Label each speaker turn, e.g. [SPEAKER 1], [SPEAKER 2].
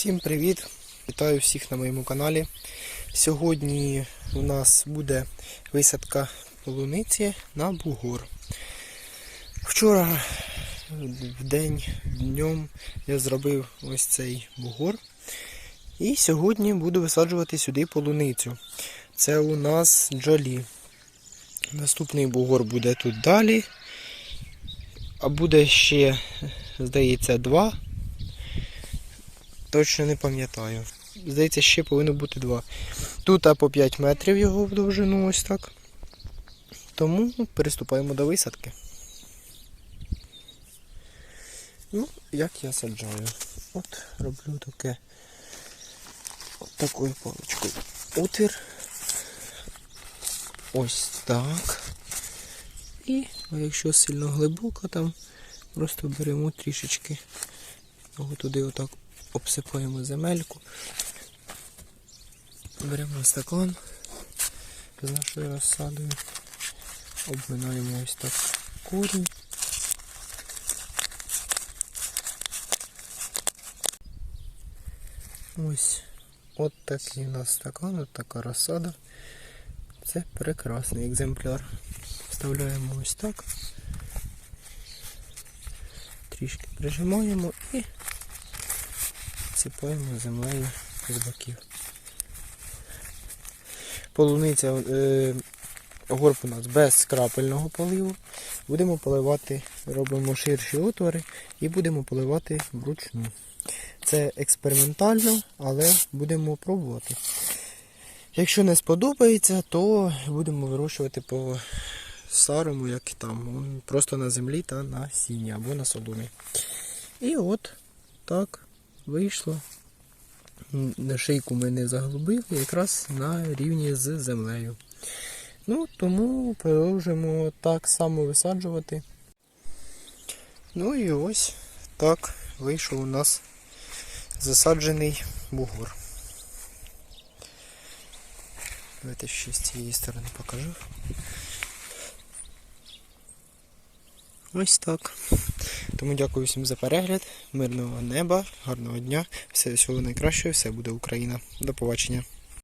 [SPEAKER 1] Всім привіт! Вітаю всіх на моєму каналі. Сьогодні у нас буде висадка полуниці на бугор. Вчора в день днем я зробив ось цей бугор. І сьогодні буду висаджувати сюди полуницю. Це у нас джолі. Наступний бугор буде тут далі. А буде ще, здається, два. Точно не пам'ятаю. Здається, ще повинно бути два. Тут по 5 метрів його в довжину ось так. Тому переступаємо до висадки. Ну, як я саджаю? От роблю таке от такою паличкою. Отвір. Ось так. І якщо сильно глибоко там, просто беремо трішечки. Його туди отак обсипаємо земельку. Беремо стакан з нашою розсадою. Обминаємо ось так корінь. Ось от такий у нас стакан, от така розсада. Це прекрасний екземпляр. Вставляємо ось так. Трішки прижимаємо і сипаємо землею з боків. Полуниця е, горб у нас без крапельного поливу. Будемо поливати, робимо ширші отвори і будемо поливати вручну. Це експериментально, але будемо пробувати. Якщо не сподобається, то будемо вирощувати по старому, як там, просто на землі та на сіні або на соломі. І от так вийшло. Шийку ми не заглубили, якраз на рівні з землею. Ну, тому продовжуємо так само висаджувати. Ну і ось так вийшов у нас засаджений бугор. Давайте ще з цієї сторони покажу. Ось так. Тому дякую всім за перегляд, мирного неба, гарного дня, всього найкращого, все буде Україна. До побачення.